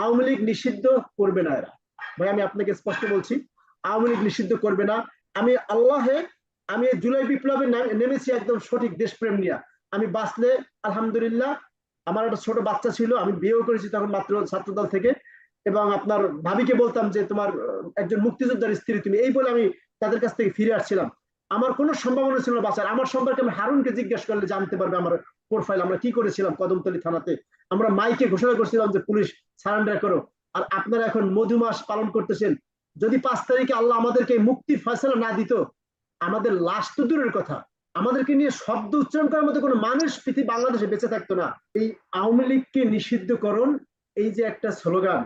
আওয়ামী লীগ নিষিদ্ধ করবে না এরা। ভাই, আমি আপনাকে স্পষ্ট বলছি, আওয়ামী লীগ নিষিদ্ধ করবে না। আমি আল্লাহে, আমি জুলাই বিপ্লবে নেমেছি একদম সঠিক দেশপ্রেম নিয়ে। আমি বাঁচলে, আলহামদুলিল্লাহ, আমার একটা ছোট বাচ্চা ছিল, আমি বিয়েও করেছি তখন মাত্র ছাত্রদল থেকে। এবং আপনার ভাবিকে বলতাম যে, তোমার একজন মুক্তিযোদ্ধার স্ত্রী, তুমি এই বলে আমি তাদের কাছ থেকে ফিরে আসছিলাম। আমার কোনো সম্ভাবনা ছিল না বাঁচার। আমার সম্পর্কে আমি হারুনকে জিজ্ঞেস করলে জানতে পারবে আমার প্রোফাইল আমরা কি করেছিলাম কদমতলী থানাতে? আমরা মাইকে ঘোষণা করছিলাম যে পুলিশ সারেন্ডার করো। আর আপনারা এখন মধুমাস পালন করতেছেন। যদি পাঁচ তারিখে আল্লাহ আমাদেরকে মুক্তির ফয়সলা না দিত, আমাদের লাশ তো দূরের কথা। আমাদেরকে নিয়ে শব্দ উচ্চারণ করার মতো কোনো মানুষ পৃথিবী বাংলাদেশে বেঁচে থাকতো না। এই আওয়ামী লীগকে নিষিদ্ধকরণ, এই যে একটা স্লোগান,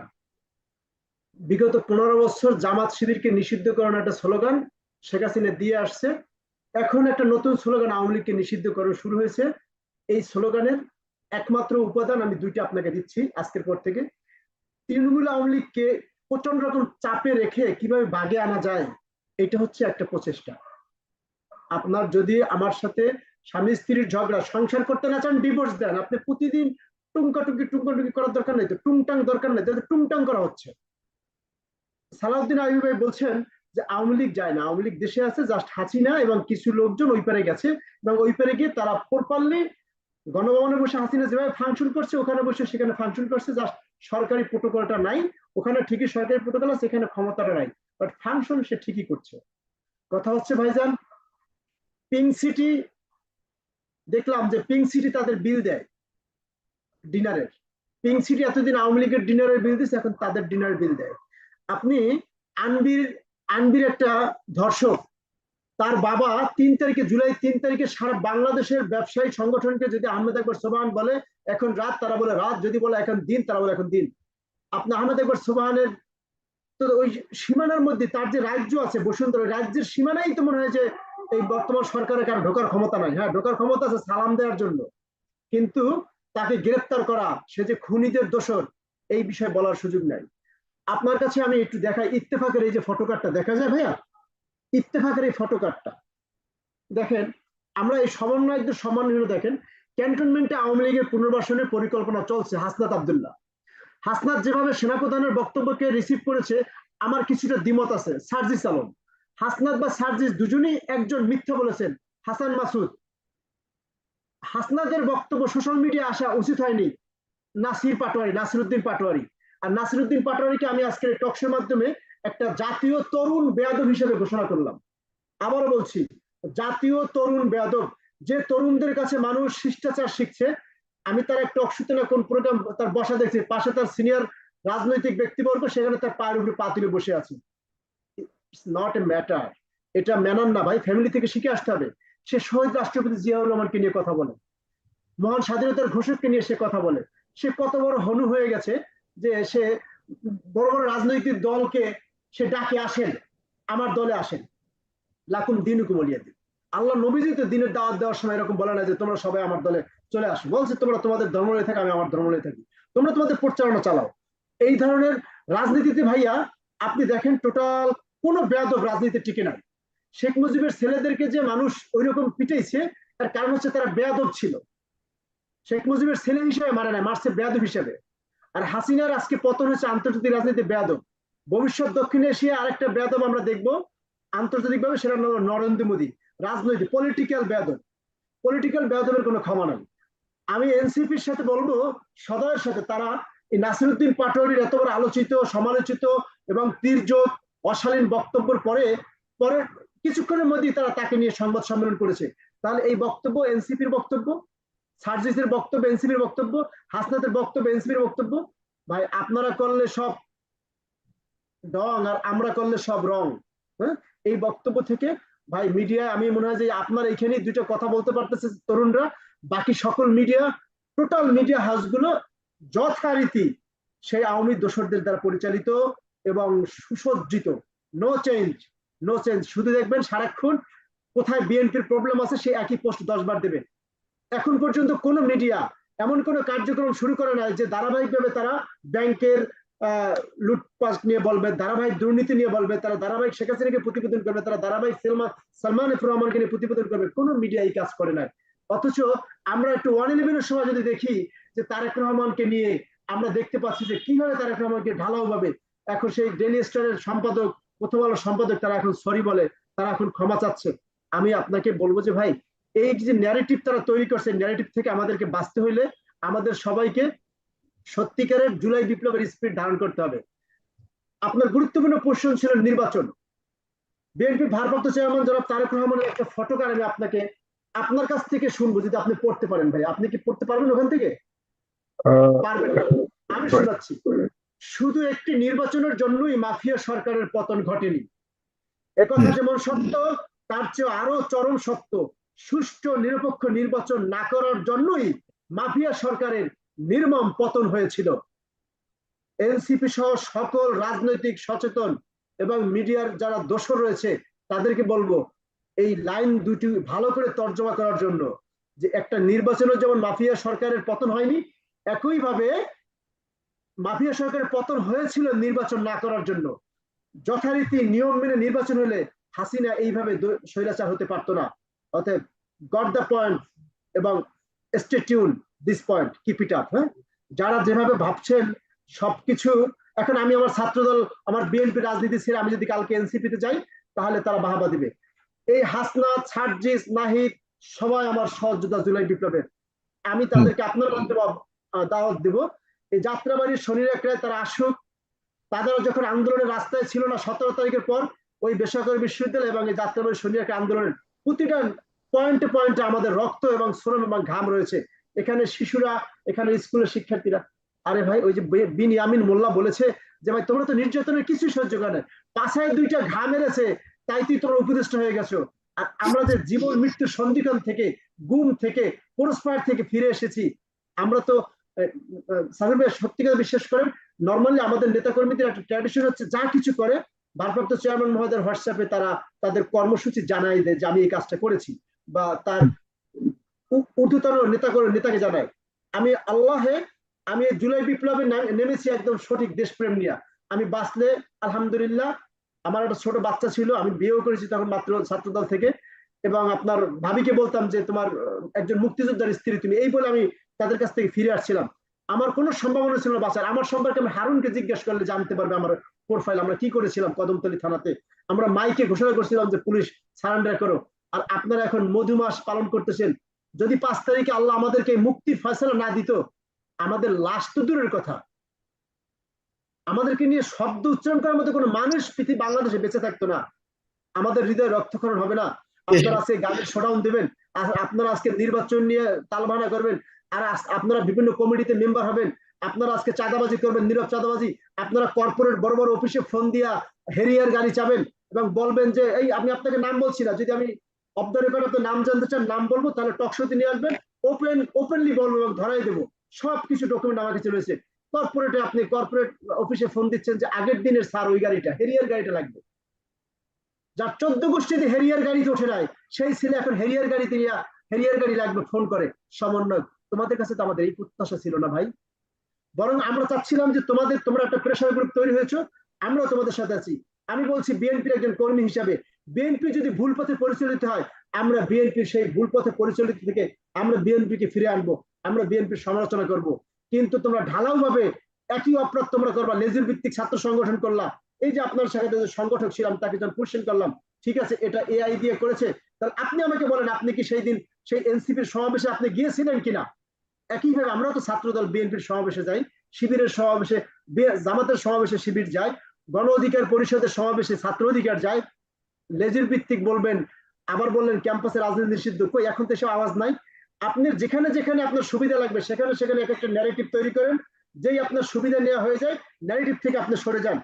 বিগত পনেরো বছর জামাত শিবিরকে নিষিদ্ধকরণ একটা স্লোগান শেখ হাসিনা দিয়ে আসছে। এখন একটা নতুন স্লোগান আওয়ামী লীগকে নিষিদ্ধকরণ শুরু হয়েছে। এই স্লোগানের একমাত্র উপাদান আমি দুইটা আপনাকে দিচ্ছি আজকের পর থেকে। তৃণমূল আওয়ামী লীগকে প্রচণ্ড রকম চাপে রেখে কীভাবে বাগে আনা যায়, এটা হচ্ছে একটা প্রচেষ্টা। আপনার যদি আমার সাথে স্বামী স্ত্রীর ঝগড়া, সংসার করতে না চান ডিভোর্স দেন। আপনি প্রতিদিন টুঙ্কাটুকি টুঙ্কাটুকি করার দরকার নেই তো, টুংটাং দরকার নেই তাহলে টুংটাং করা হচ্ছে। সালাউদ্দিন আইবি ভাই বলছেন যে আওয়ামী লীগ যায় না, আওয়ামী লীগ দেশে আছে জাস্ট হাসিনা এবং কিছু লোকজন ওই পারে গেছে এবং ওই পারে গিয়ে তারা প্রপারলি গণভবনে বসে হাসিনা যেভাবে ফাংশন করছে, ওখানে বসে সেখানে ফাংশন করছে জাস্ট সরকারি প্রোটোকলটা নাই। ওখানে ঠিকই সরকারি প্রোটোকল আছে, এখানে ক্ষমতাটা নাই। বাট ফাংশন সে ঠিকই করছে। কথা হচ্ছে ভাইজান পিঙ্ক সিটি দেখলাম যে পিঙ্ক সিটি তাদের বিল দেয় ডিনারের পিঙ্ক সিটি এতদিন আওয়ামী লীগের ডিনারের বিল দিচ্ছে এখন তাদের ডিনার বিল দেয়। আপনি আনবির আনবির একটা ধর্ষক তার বাবা তিন তারিখে, জুলাই তিন তারিখে সারা বাংলাদেশের ব্যবসায়ী সংগঠনকে যদি আহমেদ একবার সোবাহান বলে, এখন রাত তারা বলে, রাত যদি বলে, এখন দিন তারা বলে, এখন দিন। আপনি আহমেদ একবার সোবাহানের তো ওই সীমানার মধ্যে, তার যে রাজ্য আছে বসুন্ধরা রাজ্যের সীমানাই তো মনে হয় যে এই বর্তমান সরকারের কারণ ঢোকার ক্ষমতা নাই। হ্যাঁ ঢোকার ক্ষমতা আছে সালাম দেওয়ার জন্য। কিন্তু তাকে গ্রেফতার করা, সে যে খুনিদের দোষর, এই বিষয়ে বলার সুযোগ নাই। আপনার কাছে আমি একটু দেখাই ইত্তেফাকের এই যে ফটোকার্ডটা দেখা যায় ভাইয়া? ইত্তেফাকের এই ফটোকার্ডটা। দেখেন, আমরা এই সমন্বয়কদের সম্মানীয় দেখেন, ক্যান্টনমেন্টে আওয়ামী লীগের পুনর্বাসনের পরিকল্পনা চলছে হাসনাত আবদুল্লাহ। হাসনাত যেভাবে সেনাপ্রধানের বক্তব্যকে রিসিভ করেছে, আমার কিছুটা দ্বিমত আছে। সার্জিস আলম, হাসনাত বা সার্জিস দুজনেই একজন মিথ্যা বলেছেন, হাসান মাসুদ। হাসনাদের বক্তব্য সোশ্যাল মিডিয়া আসা উচিত হয়নি, নাসির পাটোয়ারি, নাসিরুদ্দিন পাটোয়ারি। আর নাসিরুদ্দিন পাটোয়ারিকে আমি আজকের টকসের মাধ্যমে একটা জাতীয় তরুণ বেয়াদব হিসেবে ঘোষণা করলাম। আবারও বলছি, জাতীয় তরুণ বেয়াদব, যে তরুণদের কাছে মানুষ শিষ্টাচার শিখছে, আমি তার একটা অক্সুতে না কোন প্রোগ্রাম তার বসা দেখছি, পাশে তার সিনিয়র রাজনৈতিক ব্যক্তিবর্গ, সেখানে তার পায়ের উপরে পা তুলে বসে আছে। নট এ ম্যাটার এটা ম্যানার না ভাই ফ্যামিলি থেকে শিখে আসতে হবে। সে শহীদ রাষ্ট্রপতি জিয়াউর রহমানকে নিয়ে কথা বলে, মহান স্বাধীনতার ঘোষককে নিয়ে সে কথা বলে। সে কত বড় হনু হয়ে গেছে যে সে বড় বড় রাজনৈতিক দলকে সে ডাকে আসেন, আমার দলে আসেন। লাকুম দিনুকুম দিন। আল্লাহ নবীজি তো দিনের দাওয়াত দেওয়ার সময় এরকম বলে না যে তোমরা সবাই আমার দলে চলে আসো। বলছে, তোমরা তোমাদের ধর্ম নিয়ে থাকো, আমি আমার ধর্ম নিয়ে থাকি। তোমরা তোমাদের পরিচালনা চালাও। এই ধরনের রাজনীতিতে ভাইয়া, আপনি দেখেন টোটাল কোন বেয়াদব রাজনীতি টিকে নাই। শেখ মুজিবের ছেলেদেরকে যে মানুষ ওই রকম পিটাইছে, তার কারণ হচ্ছে তারা বেয়াদব ছিল। শেখ মুজিবের ছেলে হিসেবে মারে নাই, মারছে বেয়াদব হিসেবে। আর হাসিনার আজকে পতন হচ্ছে আন্তর্জাতিক রাজনীতি বেয়াদব। ভবিষ্যৎ দক্ষিণ এশিয়া আরেকটা বেয়াদব আমরা দেখব। আন্তর্জাতিকভাবে সেটা নরেন্দ্র মোদী। রাজনৈতিক পলিটিক্যাল বেয়াদব পলিটিক্যাল বেয়াদবের কোনো ক্ষমা নাই। আমি এনসিপির সাথে বলব, সদয়ের সাথে তারা এই নাসিরুদ্দিন পাটোয়ারির এত বড় আলোচিত, সমালোচিত এবং তীর্যক, অশালীন বক্তব্যের পরে পরে কিছুক্ষণের মধ্যেই তারা তাকে নিয়ে সংবাদ সম্মেলন করেছে। তাহলে এই বক্তব্য এনসিপির বক্তব্য? সার্জিসের বক্তব্য এনসিপির বক্তব্য? হাসনাতের বক্তব্য এনসিপির বক্তব্য? ভাই, আপনারা করলে সব ডং আর আমরা করলে সব রং হ্যাঁ? এই বক্তব্য থেকে, ভাই মিডিয়ায় আমি মনে হয় যে আপনার এইখানেই দুটো কথা বলতে পারতেছে তরুণরা, বাকি সকল মিডিয়া টোটাল মিডিয়া হাউসগুলো যথারীতি সেই আওয়ামী দোসরদের দ্বারা পরিচালিত এবং সুসজ্জিত। নো চেঞ্জ নো চেঞ্জ শুধু দেখবেন সারাক্ষণ কোথায় বিএনপির প্রবলেম আছে, সে একই পোস্ট দশ বার দেবে। এখন পর্যন্ত কোন মিডিয়া এমন কোন কার্যক্রম শুরু করে নাই যে ধারাবাহিকভাবে তারা ব্যাংকের লুটপাট নিয়ে বলবে, ধারাবাহিক দুর্নীতি নিয়ে বলবে, তারা ধারাবাহিক শেখ হাসিনাকে প্রতিবেদন করবে, তারা ধারাবাহিক সিলমা, সালমান এফ রহমানকে নিয়ে প্রতিবেদন করবে, কোন মিডিয়া এই কাজ করে নাই অথচ আমরা একটু ওয়ান ইলেভেনের সময় যদি দেখি যে তারেক রহমানকে নিয়ে আমরা দেখতে পাচ্ছি যে কীভাবে তারেক রহমানকে ঢালাও ভাবে। এখন সেই ডেলি স্টারের সম্পাদক, প্রথম আলো সম্পাদক তারা এখন সরি বলে, তারা এখন ক্ষমা চাচ্ছে। আমি আপনাকে বলব যে ভাই, এই যে ন্যারেটিভ তারা তৈরি করছে ন্যারেটিভ থেকে আমাদেরকে বাঁচতে হইলে আমাদের সবাইকে সত্যিকারের জুলাই বিপ্লবের স্পিড ধারণ করতে হবে। আপনার গুরুত্বপূর্ণ প্রশ্ন ছিল নির্বাচন। বিএনপি ভারপ্রাপ্ত চেয়ারম্যান জনাব তারেক রহমানের একটা ফটোকার আমি আপনাকে আপনার কাছ থেকে শুনব যদি আপনি পড়তে পারেন ভাই। আপনি কি পড়তে পারবেন ওখান থেকে? পারবেন। আমি শোনাচ্ছি। শুধু একটি নির্বাচনের জন্যই মাফিয়া সরকারের পতন ঘটেনি। একথা যেমন সত্য তার চেয়ে আরও চরম সত্য। সুষ্ঠু নিরপেক্ষ নির্বাচন না করার জন্যই মাফিয়া সরকারের নির্মম পতন হয়েছিল। এনসিপি সহ সকল রাজনৈতিক সচেতন এবং মিডিয়ার যারা দোষর রয়েছে, তাদেরকে বলব, এই লাইন দুটি ভালো করে তর্জমা করার জন্য যে একটা নির্বাচনের যেমন মাফিয়া সরকারের পতন হয়নি, একইভাবে মাফিয়া সরকারের পতন হয়েছিল নির্বাচন না করার জন্য। যথারীতি নিয়ম মেনে নির্বাচন হলে হাসিনা এইভাবে স্বৈরাচার হতে পারতো না। অতএব গট দ্য পয়েন্ট এবং stay tune this point keep it up হ্যাঁ যারা যেভাবে ভাবছেন সবকিছু এখন আমি আমার ছাত্রদল আমার বিএনপি রাজনীতি ছেড়ে আমি যদি কালকে এনসিপি তে যাই তাহলে তারা বাহাবা দিবে। এই হাসনা সার্জিস নাহিদ সবাই আমার সহযোদ্ধা জুলাই বিপ্লবের আমি তাদেরকে আপনার মাধ্যমে আহ, দাওয়াত দিব। এই যাত্রাবাড়ির শনির একরায় তারা আসুক। তাদের যখন আন্দোলনের রাস্তায় ছিল না সতেরো তারিখের পর ওই বেসরকারি বিশ্ববিদ্যালয় এবং এই যাত্রাবাড়ির একটা আন্দোলনের প্রতিটা পয়েন্টে পয়েন্টে আমাদের রক্ত এবং শ্রম এবং ঘাম রয়েছে। এখানে শিশুরা, এখানে স্কুলের শিক্ষার্থীরা। আরে ভাই, ওই যে বিন ইয়ামিন মোল্লা বলেছে যে, ভাই, তোমরা তো নির্যাতনের কিছু সহ্য করে পাশায় দুইটা ঘা মেরেছে তাই তুই তোমরা উপদেষ্ট হয়ে গেছো। আর আমরা যে জীবন, মৃত্যুর সন্ধিক্ষণ থেকে গুম থেকে, পুরস্কার থেকে ফিরে এসেছি, আমরা তো সাহেব সত্যিকার বিশ্বাস করেন নর্মালি আমাদের নেতাকর্মীদের একটা ট্র্যাডিশন হচ্ছে, যা কিছু করে, ভারপ্রাপ্ত চেয়ারম্যান মহোদয়ের হোয়াটসঅ্যাপে তারা তাদের কর্মসূচি জানাই দেয় যে, আমি এই কাজটা করেছি। বা তার ঊর্ধ্বতন নেতা করে নেতাকে জানায় আমি আল্লাহে, আমি জুলাই বিপ্লবে নেমেছি একদম সঠিক দেশপ্রেম নিয়ে। আমি বাঁচলে, আলহামদুলিল্লাহ, আমার একটা ছোট বাচ্চা ছিল, আমি বিয়েও করেছি তখন মাত্র ছাত্রদল থেকে। এবং আপনার ভাবিকে বলতাম যে, তোমার, একজন মুক্তিযোদ্ধার স্ত্রী, তুমি এই বলে আমি তাদের কাছ থেকে ফিরে আসছিলাম। আমার কোনো সম্ভাবনা ছিল না বাঁচার। আমার সম্পর্কে আমি হারুনকে জিজ্ঞেস করলে জানতে পারবে আমার প্রোফাইল আমরা কি করেছিলাম কদমতলী থানাতে। আমরা মাইকে ঘোষণা করছিলাম যে, পুলিশ সারেন্ডার করো। আর আপনারা এখন মধুমাস পালন করতেছেন। যদি পাঁচ তারিখে আল্লাহ আমাদেরকে এই মুক্তির ফয়সলা না দিত, আমাদের লাশ তো দূরের কথা। আমাদেরকে নিয়ে শব্দ উচ্চারণ করার মতো কোনো মানুষ পৃথিবী বাংলাদেশে বেঁচে থাকতো না। আমাদের হৃদয়ে রক্তক্ষরণ হবে না। আপনারা আজকে গানের শোডাউন দেবেন, আর আপনারা আজকে নির্বাচন নিয়ে তালবানা করবেন, আর আপনারা বিভিন্ন কমিটিতে মেম্বার হবেন। আপনারা আজকে চাঁদাবাজি করবেন, নীরব চাঁদাবাজি। আপনারা কর্পোরেট বড় বড় অফিসে ফোন দিয়া হেরিয়ার গাড়ি চাবেন এবং বলবেন যে, এই, আমি আপনাকে নাম বলছি না। যদি আমি অফ দ্য রেকর্ড আপনার নাম জানতে চান, নাম বলব, তাহলে নিয়ে আসবেন। ওপেন ওপেনলি বলব এবং ধরাই দেবো। সবকিছু ডকুমেন্ট আমার কাছে রয়েছে। কর্পোরেটে আপনি কর্পোরেট অফিসে ফোন দিচ্ছেন যে, আগের দিনের স্যার ওই গাড়িটা হেরিয়ার গাড়িটা লাগবে। যার চোদ্দ গোষ্ঠীতে হেরিয়ার গাড়িতে ওঠে নাই, সেই ছেলে এখন হেরিয়ার গাড়িতে নিয়ে হেরিয়ার গাড়ি লাগবে ফোন করে। সমন্বয় তোমাদের কাছে তো আমাদের এই প্রত্যাশা ছিল না ভাই। বরং আমরা চাচ্ছিলাম যে, তোমাদের, তোমরা একটা প্রেশার গ্রুপ তৈরি হয়েছো, আমরাও তোমাদের সাথে আছি। আমি বলছি বিএনপির একজন কর্মী হিসাবে বিএনপি যদি ভুল পথে পরিচালিত হয়, আমরা বিএনপির সেই ভুল পথে পরিচালিত থেকে আমরা বিএনপিকে ফিরে আনব, আমরা বিএনপির সমালোচনা করব। কিন্তু তোমরা ঢালাও ভাবে একই অপরাধ তোমরা করবা লেজুর ভিত্তিক ছাত্র সংগঠন করলা। এই যে আপনার সাথে যে সংগঠক ছিলাম, তাকে যখন কোশ্চেন করলাম, ঠিক আছে, এটা এআই দিয়ে করেছে, তাহলে আপনি আমাকে বলেন, আপনি কি সেই দিন সেই এনসিপির সমাবেশে আপনি গিয়েছিলেন কিনা? একইভাবে আমরা তো ছাত্রদল বিএনপির সমাবেশে যাই, শিবিরের সমাবেশে জামাতের সমাবেশে শিবির যায় গণ অধিকার পরিষদের সমাবেশে ছাত্র অধিকার যায় লেজির ভিত্তিক বলবেন, আবার বললেন ক্যাম্পাসে রাজনীতি নিষিদ্ধ। কই, এখন তো এসব আওয়াজ নাই। আপনি যেখানে যেখানে আপনার সুবিধা লাগবে, সেখানে সেখানে এক একটা ন্যারেটিভ তৈরি করেন, যেই আপনার সুবিধা নেওয়া হয়ে যায় ন্যারেটিভ থেকে আপনি সরে যান।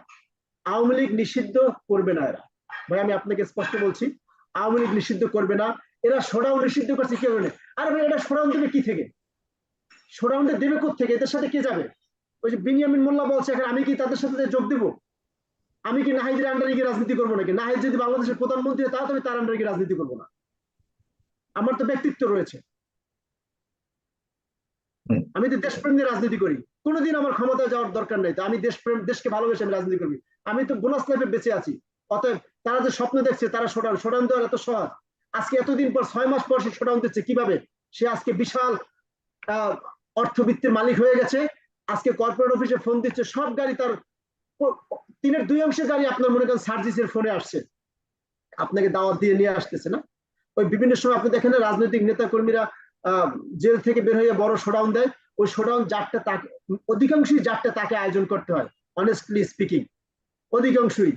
আওয়ামী লীগ নিষিদ্ধ করবে না এরা। ভাই, আমি আপনাকে স্পষ্ট বলছি, আওয়ামী লীগ নিষিদ্ধ করবে না। এরা সোডাউন নিষিদ্ধ করছে কি কারণে? আরে ভাই, এটা সোডাউন দেবে কি থেকে? সোডাউনটা দেবে থেকে এদের সাথে কে যাবে? ওই যে বিনিয়ামিন মোল্লা বলছে, এখন আমি কি তাদের সাথে যোগ দেব? আমি কি নাহিদের আন্ডারে গিয়ে রাজনীতি করব নাকি? নাহিদ যদি বাংলাদেশের প্রধানমন্ত্রী হয় তাহলে আমি তার আন্ডারে গিয়ে রাজনীতি করব না। আমার তো ব্যক্তিত্ব রয়েছে। আমি তো দেশপ্রেম নিয়ে রাজনীতি করি। কোনোদিন আমার ক্ষমতায় যাওয়ার দরকার নেই। তো আমি দেশপ্রেম দেশকে ভালোবেসে আমি রাজনীতি করি। আমি তো বোনাস লাইফে বেঁচে আছি। অতএব তারা যে স্বপ্ন দেখছে তারা সোডান সোডান দেওয়ার এত সহজ। আজকে এতদিন পর ছয় মাস পর সে সোডাউন দিচ্ছে কীভাবে? সে আজকে বিশাল আহ, অর্থবিত্তের মালিক হয়ে গেছে। আজকে কর্পোরেট অফিসে ফোন দিচ্ছে। সব গাড়ি তার তিনের দুই অংশের গাড়ি আপনার মনে করেন সার্জিসের ফোনে আসছে। আপনাকে দাওয়াত দিয়ে নিয়ে আসতেছে না। ওই বিভিন্ন সময় আপনি দেখেন না রাজনৈতিক নেতা কর্মীরা জেল থেকে বের হয়ে বড় শোডাউন দেয়। ওই শোডাউন যারটা তাকে অধিকাংশই যারটা তাকে আয়োজন করতে হয় অনেস্টলি স্পিকিং অধিকাংশই।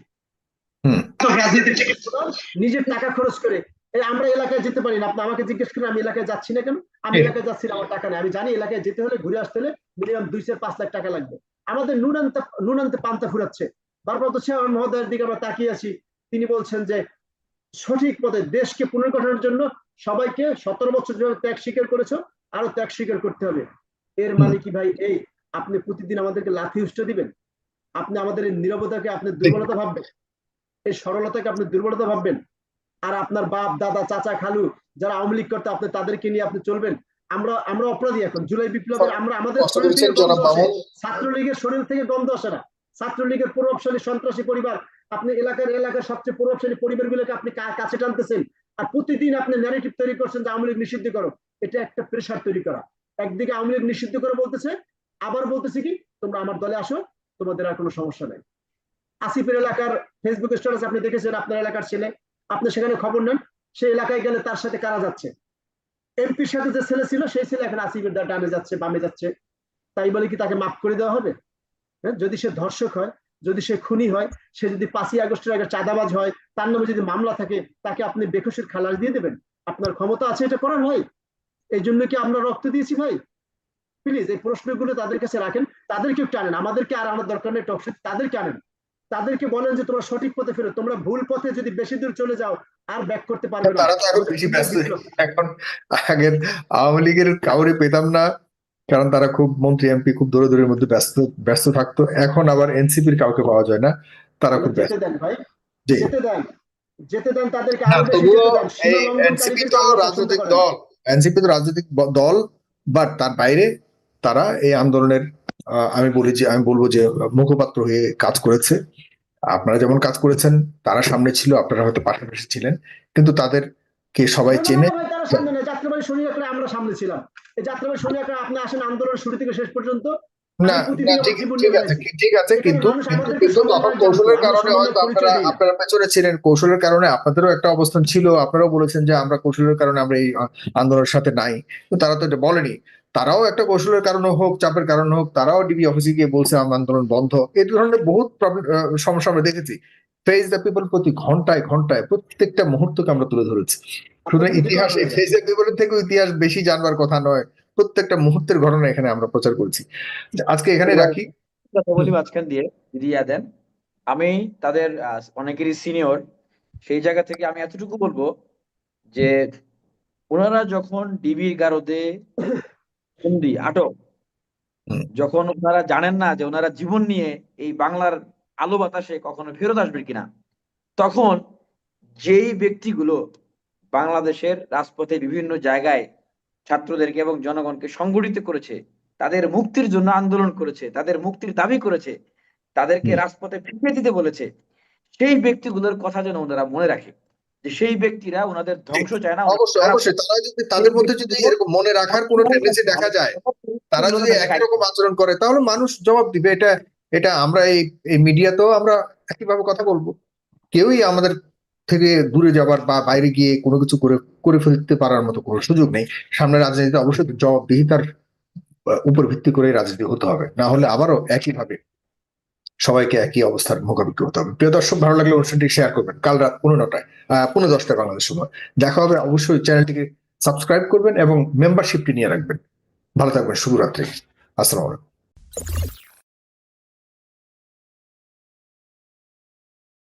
নিজের টাকা খরচ করে এই আমরা এলাকায় যেতে পারি না। আপনি আমাকে জিজ্ঞেস করেন আমি এলাকায় যাচ্ছি না কেন? আমি এলাকায় যাচ্ছি না আমার টাকা নেই। আমি জানি এলাকায় যেতে হলে ঘুরে আসতে হলে মিনিমাম দুই চার পাঁচ লাখ টাকা লাগবে। আমাদের নুন আনতে পান্তা ফুরাচ্ছে। ভারপ্রাপ্ত চেয়ারম্যান মহোদয়ের দিকে আমরা তাকিয়ে আছি। তিনি বলছেন যে, সঠিক পথে দেশকে পুনর্গঠনের জন্য সবাইকে সতেরো বছর যেভাবে ত্যাগ স্বীকার করেছ, আরও ত্যাগ স্বীকার করতে হবে। এর মানে কি ভাই? এই, আপনি প্রতিদিন আমাদেরকে লাথি উষ্ট দিবেন? আপনি আমাদের এই নিরবতাকে আপনি দুর্বলতা ভাববেন? এই সরলতাকে আপনি দুর্বলতা ভাববেন? আর আপনার বাপ, দাদা, চাচা, খালু যারা আওয়ামী লীগ করতে আপনি তাদেরকে নিয়ে আপনি চলবেন? আমরা আমরা অপরাধী এখন। জুলাই বিপ্লবের আমরা আমাদের। ছাত্রলীগের শরীর থেকে গন্ধ আসে না। ছাত্রলীগের প্রভাবশালী সন্ত্রাসী পরিবার আপনি এলাকার এলাকার সবচেয়ে প্রভাবশালী পরিবারগুলোকে আপনি কাছে টানতেছেন আর প্রতিদিন আপনি ন্যারেটিভ তৈরি করছেন যে আওয়ামী লীগ নিষিদ্ধ করো। এটা একটা প্রেশার তৈরি করা। একদিকে আওয়ামী লীগ নিষিদ্ধ করে বলতেছে আবার বলতেছে কি তোমরা আমার দলে আসো তোমাদের আর কোনো সমস্যা নেই। আসিফের এলাকার ফেসবুক স্ট্যাটাস আপনি দেখেছেন আপনার এলাকার ছেলে। আপনি সেখানে খবর নেন সেই এলাকায় গেলে তার সাথে কারা যাচ্ছে? এমপির সাথে যে ছেলে ছিল, সেই ছেলে এখন আসিফের ডানে যাচ্ছে, বামে যাচ্ছে। তাই বলে কি তাকে মাফ করে দেওয়া হবে? হ্যাঁ যদি সে ধর্ষক হয়, যদি সে খুনি হয়, সে যদি পাঁচই আগস্টের আগে চাঁদাবাজ হয়, তার নামে যদি মামলা থাকে, তাকে আপনি বেকসের খালাস দিয়ে দেবেন। আপনার ক্ষমতা আছে, এটা করার ভাই। এই জন্য কি আমরা রক্ত দিয়েছি ভাই? প্লিজ এই প্রশ্নগুলো তাদের কাছে রাখেন। তাদেরকে একটু আনেন। আমাদেরকে আর আনার দরকার নেই টকশিট তাদেরকে আনেন। তাদেরকে বলেন যে তোমরা সঠিক পথে ফেরো তোমরা ভুল পথে যদি বেশি দূর চলে যাও আর ব্যাক করতে পারবে না। তারা তো এখন বেশি ব্যস্ত। এখন আগের আওয়ামী লীগের কাউরে পেতাম না কারণ তারা খুব মন্ত্রী এমপি খুব দূরে দূরের মধ্যে ব্যস্ত ব্যস্ত থাকতো। এখন আবার এনসিপির কাউকে পাওয়া যায় না তারা খুব ব্যস্ত। যেতে দেন ভাই যেতে দেন যেতে দেন তাদেরকে আরও এনসিপি তো রাজনৈতিক দল। এনসিপি তো রাজনৈতিক দল বাট তার বাইরে তারা এই আন্দোলনের আমি বলি যে আমি বলব যে মুখপাত্র হয়ে কাজ করেছে। আপনারা যেমন কাজ করেছেন তারা সামনে ছিল আপনারা হয়তো পাশাপাশি ছিলেন কিন্তু তাদেরকে সবাই চেনে। না, তারা সামনে নেই। যাত্রাবাড়ি শনি আখড়া আমরা সামনে ছিলাম। এই যাত্রাবাড়ি শনি আখড়া আপনি আসেন আন্দোলনের শুরু থেকে শেষ পর্যন্ত না না ঠিক ঠিক আছে ঠিক আছে কিন্তু কিন্তু কিন্তু তখন কৌশলের কারণে হয়তো আপনারা আপনারা পেছনে ছিলেন কৌশলের কারণে আপনাদেরও একটা অবস্থান ছিল আপনারাও বলেছেন যে আমরা কৌশলের কারণে আমরা এই আন্দোলনের সাথে নাই। তো তারা তো এটা বলেনি। তারাও একটা কৌশলের কারণে হোক চাপের কারণে হোক তারাও ডিবি অফিসে গিয়ে বলছে আমার আন্দোলন বন্ধ। এই ধরনের বহুত সমস্যা আমরা দেখেছি। ফেস দ্য পিপল প্রতি ঘন্টায় ঘন্টায় প্রত্যেকটা মুহূর্তকে আমরা তুলে ধরেছি। সুতরাং ইতিহাস ফেস দ্য পিপলের থেকেও ইতিহাস বেশি জানবার কথা নয় প্রত্যেকটা মুহূর্তের ঘটনা এখানে আমরা প্রচার করছি। আজকে এখানে রাখি। কথা বলি মাঝখান দিয়ে ইয়া দেন। আমি তাদের অনেকেরই সিনিয়র সেই জায়গা থেকে আমি এতটুকু বলব যে ওনারা যখন ডিবির গারদে বন্দি আটক। যখন ওনারা জানেন না যে ওনারা জীবন নিয়ে এই বাংলার আলো বাতাসে কখনো ফেরত আসবে কিনা তখন যেই ব্যক্তিগুলো বাংলাদেশের রাজপথে বিভিন্ন জায়গায় ছাত্রদেরকে এবং জনগণকে সংগঠিত করেছে তাদের মুক্তির জন্য আন্দোলন করেছে তাদের মুক্তির দাবি করেছে তাদেরকে রাজপথে ফিরিয়ে দিতে বলেছে সেই ব্যক্তিগুলোর কথা যেন ওনারা মনে রাখে। যে সেই ব্যক্তিরা ওনাদের ধ্বংস চায় না অবশ্যই অবশ্যই। তারা যদি তাদের মধ্যে যদি এরকম মনে রাখার কোনো টেন্ডেন্সি দেখা যায় তারা যদি একই রকম আচরণ করে তাহলে মানুষ জবাব দিবে। এটা এটা আমরা এই এই মিডিয়াতেও আমরা একইভাবে কথা বলব। কেউই আমাদের থেকে দূরে যাবার বা বাইরে গিয়ে কোনো কিছু করে করে ফেলতে পারার মতো কোনো সুযোগ নেই। সামনে রাজনীতিতে অবশ্যই জবাবদিহিতার উপর ভিত্তি করে রাজনীতি হতে হবে। না হলে আবারও একইভাবে সবাইকে একই অবস্থার মুখোমুখি করতে হবে। প্রিয় দর্শক, ভালো লাগলে অনুষ্ঠানটি শেয়ার করবেন। কাল রাত পনেরোটায়, আহ পনেরো দশটায় বাংলাদেশ সময়। দেখা হবে, অবশ্যই চ্যানেলটিকে সাবস্ক্রাইব করবেন এবং মেম্বারশিপটি নিয়ে রাখবেন। ভালো থাকবেন, শুভরাত্রি। আসসালামু আলাইকুম।